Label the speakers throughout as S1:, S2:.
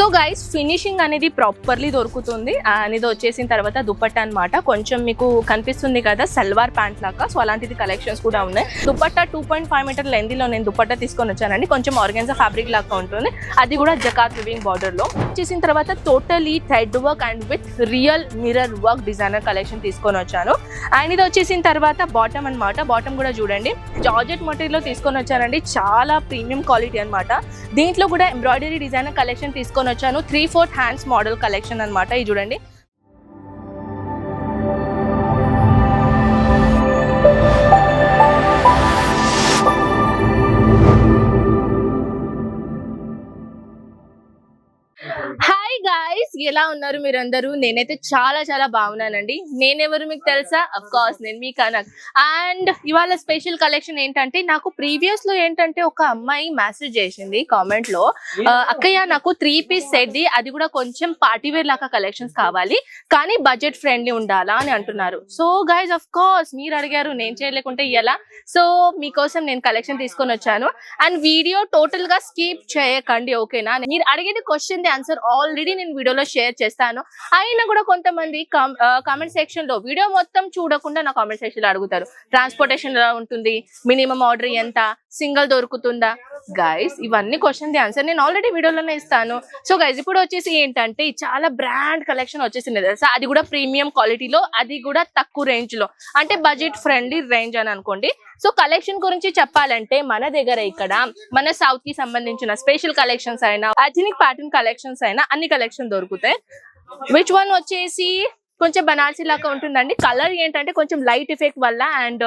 S1: So guys finishing అనేది properly దొరుకుతుంది. And ఇది వచ్చేసిన తర్వాత దుపట్టా అన్నమాట. కొంచెం మీకు కనిపిస్తుంది కదా సల్వార్ ప్యాంట్ లాగా. సో అలాంటిది కలెక్షన్స్ కూడా ఉన్నాయి. Dupatta two point five meter లెందీలో నేను దుపట్టా తీసుకొని వచ్చానండి. కొంచెం ఆర్గెన్జా ఫ్యాబ్రిక్ లాగా ఉంటుంది. అది కూడా జకాత్ వివింగ్ బార్డర్లో. చేసిన తర్వాత totally thread work and with real mirror work designer collection తీసుకొని వచ్చాను. అండ్ ఇది వచ్చేసిన తర్వాత బాటమ్ అన్నమాట. బాటమ్ కూడా చూడండి. జార్జెట్ మెటీరియల్ తీసుకొని వచ్చానండి. చాలా ప్రీమియం క్వాలిటీ అన్నమాట. దీంట్లో కూడా ఎంబ్రాయిడరీ డిజైనర్ కలెక్షన్ తీసుకొని వచ్చాను three fourth hands model collection అన్నమాట ఇది చూడండి. హాయ్ గాయ్స్ ఎలా ఉన్నారు మీరందరూ? నేనైతే చాలా చాలా బాగున్నానండి. నేనెవరు మీకు తెలుసా? అఫ్ కోర్స్ నేను మీ కనక్. అండ్ ఇవాళ స్పెషల్ కలెక్షన్ ఏంటంటే నాకు ప్రీవియస్లో ఏంటంటే ఒక అమ్మాయి మెసేజ్ చేసింది కామెంట్లో. ఆ, అక్కయ్య నాకు త్రీ పీస్ సెట్ ది. అది కూడా కొంచెం పార్టీ వేర్ లాగా కలెక్షన్స్ కావాలి. కానీ బడ్జెట్ ఫ్రెండ్లీ ఉండాలా అని అంటున్నారు. సో గైస్ అఫ్ కోర్స్ మీరు అడిగారు నేను చేయలేకుంటే ఎలా? సో మీకోసం నేను కలెక్షన్ తీసుకొని వచ్చాను. అండ్ వీడియో టోటల్గా స్కిప్ చేయకండి ఓకేనా మీరు అడిగేది క్వశ్చన్ ది ఆన్సర్ ఆల్రెడీ నేను వీడియోలో షేర్ చేస్తాను. అయినా కూడా కొంతమంది కామెంట్ సెక్షన్లో వీడియో మొత్తం చూడకుండా నా కామెంట్ సెక్షన్లో అడుగుతారు. ట్రాన్స్పోర్టేషన్ ఎలా ఉంటుంది? మినిమం ఆర్డర్ ఎంత? సింగిల్ దొరుకుతుందా? గైస్ ఇవన్నీ క్వశ్చన్ ది ఆన్సర్ నేను ఆల్రెడీ వీడియోలోనే ఇస్తాను. సో గైస్ ఇప్పుడు వచ్చేసి ఏంటంటే చాలా బ్రాండ్ కలెక్షన్ వచ్చేసింది తెలుసా? అది కూడా ప్రీమియం క్వాలిటీలో అది కూడా తక్కువ రేంజ్లో. అంటే బడ్జెట్ ఫ్రెండ్లీ రేంజ్ అని అనుకోండి సో కలెక్షన్ గురించి చెప్పాలంటే మన దగ్గర ఇక్కడ మన సౌత్కి సంబంధించిన స్పెషల్ కలెక్షన్స్ అయినా అథనిక్ ప్యాటర్న్ కలెక్షన్స్ అయినా అన్ని కలెక్షన్ దొరుకుతాయి. విచ్ వన్ వచ్చేసి కొంచెం బనార్సీ లాగా ఉంటుందండి. కలర్ ఏంటంటే కొంచెం లైట్ ఎఫెక్ట్ వల్ల అండ్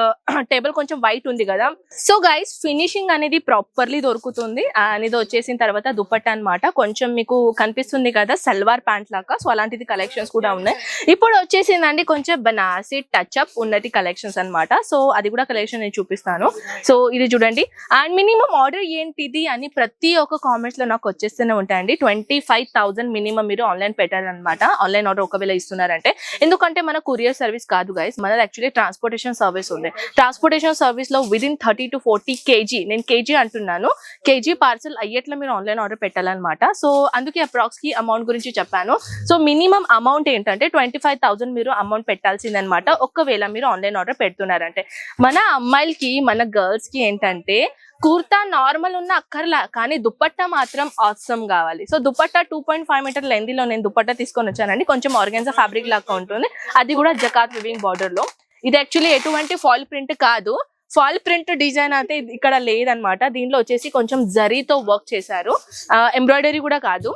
S1: టేబుల్ uh, కొంచెం వైట్ ఉంది కదా. సో గైస్ ఫినిషింగ్ అనేది ప్రాపర్లీ దొరుకుతుంది. అండ్ ఇది వచ్చేసిన తర్వాత దుపట్టా అన్నమాట. కొంచెం మీకు కనిపిస్తుంది కదా సల్వార్ ప్యాంట్ లాగా. సో అలాంటిది కలెక్షన్స్ కూడా ఉన్నాయి. ఇప్పుడు వచ్చేసిందండి కొంచెం బనార్సీ టచ్ అప్ ఉన్నది కలెక్షన్స్ అన్నమాట. సో అది కూడా కలెక్షన్ నేను చూపిస్తాను. సో ఇది చూడండి. అండ్ మినిమం ఆర్డర్ ఏంటిది అని ప్రతి ఒక్క కామెంట్స్లో నాకు వచ్చేస్తూనే ఉంటాయండి. ట్వంటీ ఫైవ్ థౌసండ్ మినిమం మీరు ఆన్లైన్ పెట్టారనమాట ఆన్లైన్ ఆర్డర్ ఒకవేళ ఇస్తున్నారంటే ఎందుకంటే మన కొరియర్ సర్వీస్ కాదు గైస్ మనది యాక్చువల్లీ ట్రాన్స్పోర్టేషన్ సర్వీస్ ఉంది. ట్రాన్స్పోర్టేషన్ సర్వీస్లో within thirty to forty KG నేను కేజీ అంటున్నాను. కేజీ పార్సల్ అయ్యేట్లా మీరు ఆన్లైన్ ఆర్డర్ పెట్టాలన్నమాట. సో అందుకే అప్రాక్స్కి అమౌంట్ గురించి చెప్పాను. సో మినిమం అమౌంట్ ఏంటంటే ట్వంటీ ఫైవ్ థౌసండ్ మీరు అమౌంట్ పెట్టాల్సిందనమాట ఒకవేళ మీరు ఆన్లైన్ ఆర్డర్ పెడుతున్నారంటే. మన అమ్మాయిలకి మన గర్ల్స్కి ఏంటంటే కుర్తా నార్మల్ ఉన్న అక్కర్లా కానీ దుప్పట్టా మాత్రం ఆసమ్ కావాలి. So dupatta two point five meter లెందీలో నేను దుప్పట్టా తీసుకొని వచ్చానండి. కొంచెం ఆర్గెన్జా ఫ్యాబ్రిక్ లాగా ఉంటుంది. అది కూడా జకాత్ వివింగ్ బార్డర్లో. ఇది యాక్చువల్లీ ఎటువంటి ఫాల్ ప్రింట్ కాదు. ఫాల్ ప్రింట్ డిజైన్ అయితే ఇక్కడ లేదనమాట దీనిలో వచ్చేసి కొంచెం జరీతో వర్క్ చేశారు. ఎంబ్రాయిడరీ కూడా కాదు.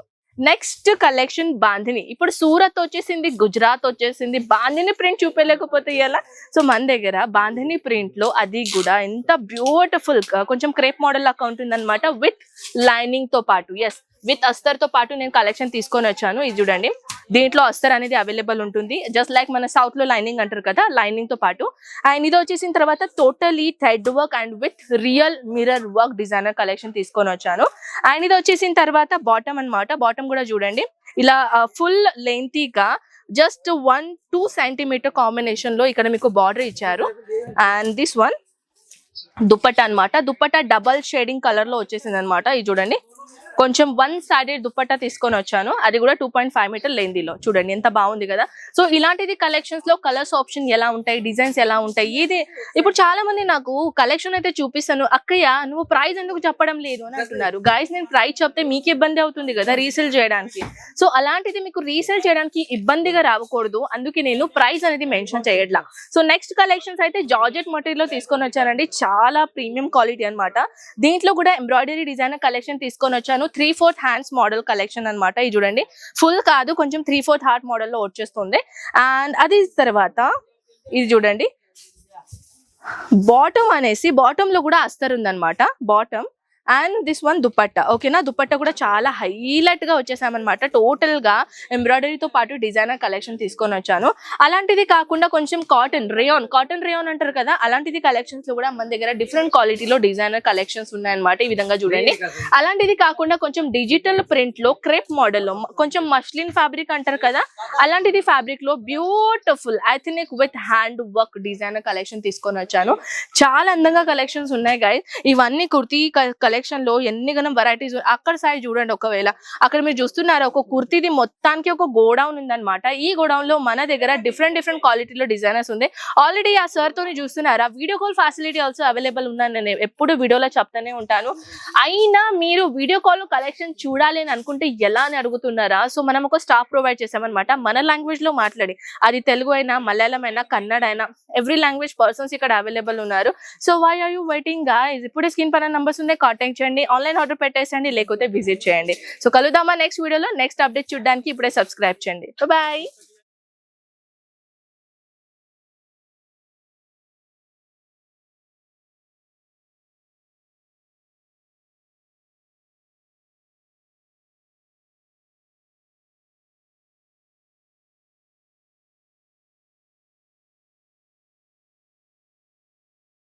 S1: నెక్స్ట్ కలెక్షన్ బాంధిని ఇప్పుడు సూరత్ వచ్చేసింది గుజరాత్ వచ్చేసింది. బాంధిని ప్రింట్ చూపించలేకపోతే ఎలా? సో మన దగ్గర బాంధిని ప్రింట్లో అది కూడా ఎంత బ్యూటిఫుల్ కొంచెం క్రేప్ మోడల్ లాగా ఉంటుంది అనమాట విత్ లైనింగ్తో పాటు. ఎస్ విత్ అస్తర్తో పాటు నేను కలెక్షన్ తీసుకొని వచ్చాను. ఇది చూడండి. దీంట్లో అస్తర్ అనేది అవైలబుల్ ఉంటుంది. జస్ట్ లైక్ మన సౌత్లో లైనింగ్ అంటారు కదా లైనింగ్తో పాటు. అండ్ ఇది వచ్చేసిన తర్వాత totally thread work and with real mirror work designer collection తీసుకొని వచ్చాను. అండ్ ఇది వచ్చేసిన తర్వాత బాటమ్ అన్నమాట. బాటమ్ కూడా చూడండి. ఇలా ఫుల్ లెంతీగా జస్ట్ వన్ టూ సెంటీమీటర్ కాంబినేషన్లో ఇక్కడ మీకు బార్డర్ ఇచ్చారు. అండ్ దిస్ వన్ దుప్పట అన్నమాట. దుప్పట డబల్ షేడింగ్ కలర్లో వచ్చేసింది అనమాట ఇది చూడండి. కొంచెం వన్ సైడెడ్ దుప్పట్టా తీసుకొని వచ్చాను. అది కూడా టూ పాయింట్ ఫైవ్ మీటర్ లెందీలో చూడండి ఎంత బాగుంది కదా. సో ఇలాంటిది కలెక్షన్స్లో కలర్స్ ఆప్షన్ ఎలా ఉంటాయి డిజైన్స్ ఎలా ఉంటాయి? ఇది ఇప్పుడు చాలా మంది నాకు కలెక్షన్ అయితే చూపిస్తాను. అక్కయ్య నువ్వు ప్రైస్ ఎందుకు చెప్పడం లేదు? అని అంటున్నారు. గాయస్ నేను ప్రైస్ చెప్తే మీకు ఇబ్బంది అవుతుంది కదా రీసేల్ చేయడానికి. సో అలాంటిది మీకు రీసేల్ చేయడానికి ఇబ్బందిగా రావకూడదు అందుకే నేను ప్రైస్ అనేది మెన్షన్ చేయట్లా. సో నెక్స్ట్ కలెక్షన్స్ అయితే జార్జెట్ మెటీరియల్ తీసుకొని వచ్చానండి. చాలా ప్రీమియం క్వాలిటీ అన్నమాట. దీంట్లో కూడా ఎంబ్రాయిడరీ డిజైనర్ కలెక్షన్ తీసుకొని వచ్చాను. Three fourth hands model collection అన్నమాట ఇది చూడండి. ఫుల్ కాదు కొంచెం త్రీ ఫోర్త్ హార్ట్ మోడల్లో వచ్చేస్తుంది. అండ్ అది తర్వాత ఇది చూడండి. బాటమ్ అనేసి బాటమ్లో కూడా అస్తర్ ఉందన్నమాట. Bottom. And this one dupatta. ఓకేనా దుపట్టా కూడా చాలా హైలైట్గా వచ్చేసామన్నమాట. టోటల్గా ఎంబ్రాయిడరీతో పాటు డిజైనర్ కలెక్షన్ తీసుకొని వచ్చాను. అలాంటిది కాకుండా కొంచెం కాటన్ రేయాన్ కాటన్ రేయాన్ అంటారు కదా? అలాంటిది కలెక్షన్స్లో కూడా మన దగ్గర డిఫరెంట్ క్వాలిటీలో డిజైనర్ కలెక్షన్స్ ఉన్నాయన్నమాట ఈ విధంగా చూడండి. అలాంటిది కాకుండా కొంచెం డిజిటల్ ప్రింట్లో క్రేప్ మోడల్లో కొంచెం మస్లిన్ ఫ్యాబ్రిక్ అంటారు కదా? అలాంటిది ఫ్యాబ్రిక్లో beautiful ethnic with hand work designer collection తీసుకొని వచ్చాను. చాలా అందంగా కలెక్షన్స్ ఉన్నాయి గైస్ ఇవన్నీ కుర్తీ కలెక్షన్ కలెక్షన్లో ఎన్ని గనం వెరైటీస్ అక్కడ సైడ్ చూడండి ఒకవేళ. అక్కడ మీరు చూస్తున్నారు ఒక కుర్తీది మొత్తానికి ఒక గోడౌన్ ఉందన్నమాట. ఈ గోడౌన్లో మన దగ్గర డిఫరెంట్ డిఫరెంట్ క్వాలిటీలో డిజైనర్స్ ఉంది. ఆల్రెడీ ఆ సార్ తోని చూస్తున్నారా video call facility also available ఉందని నేను ఎప్పుడు వీడియోలో చెప్తానే ఉంటాను. అయినా మీరు వీడియో కాల్ కలెక్షన్ చూడాలి అని అనుకుంటే ఎలా అని అడుగుతున్నారా? సో మనం ఒక స్టాఫ్ ప్రొవైడ్ చేసామన్నమాట. మన లాంగ్వేజ్లో మాట్లాడి. అది తెలుగు అయినా మలయాళం అయినా కన్నడ అయినా ఎవ్రీ లాంగ్వేజ్ పర్సన్స్ ఇక్కడ అవైలబుల్ ఉన్నారు. సో వై ఆర్ యూ వెయిటింగ్గా ఇప్పుడే స్క్రీన్ పైన నంబర్స్ ఉన్నాయి కాంటాక్ట్ చేయండి ఆన్లైన్ ఆర్డర్ పెట్టేసండి లేకపోతే విజిట్ చేయండి. సో కలుద్దామా నెక్స్ట్ వీడియోలో నెక్స్ట్ అప్డేట్ చూడడానికి ఇప్పుడే సబ్స్క్రైబ్ చేయండి. బాయ్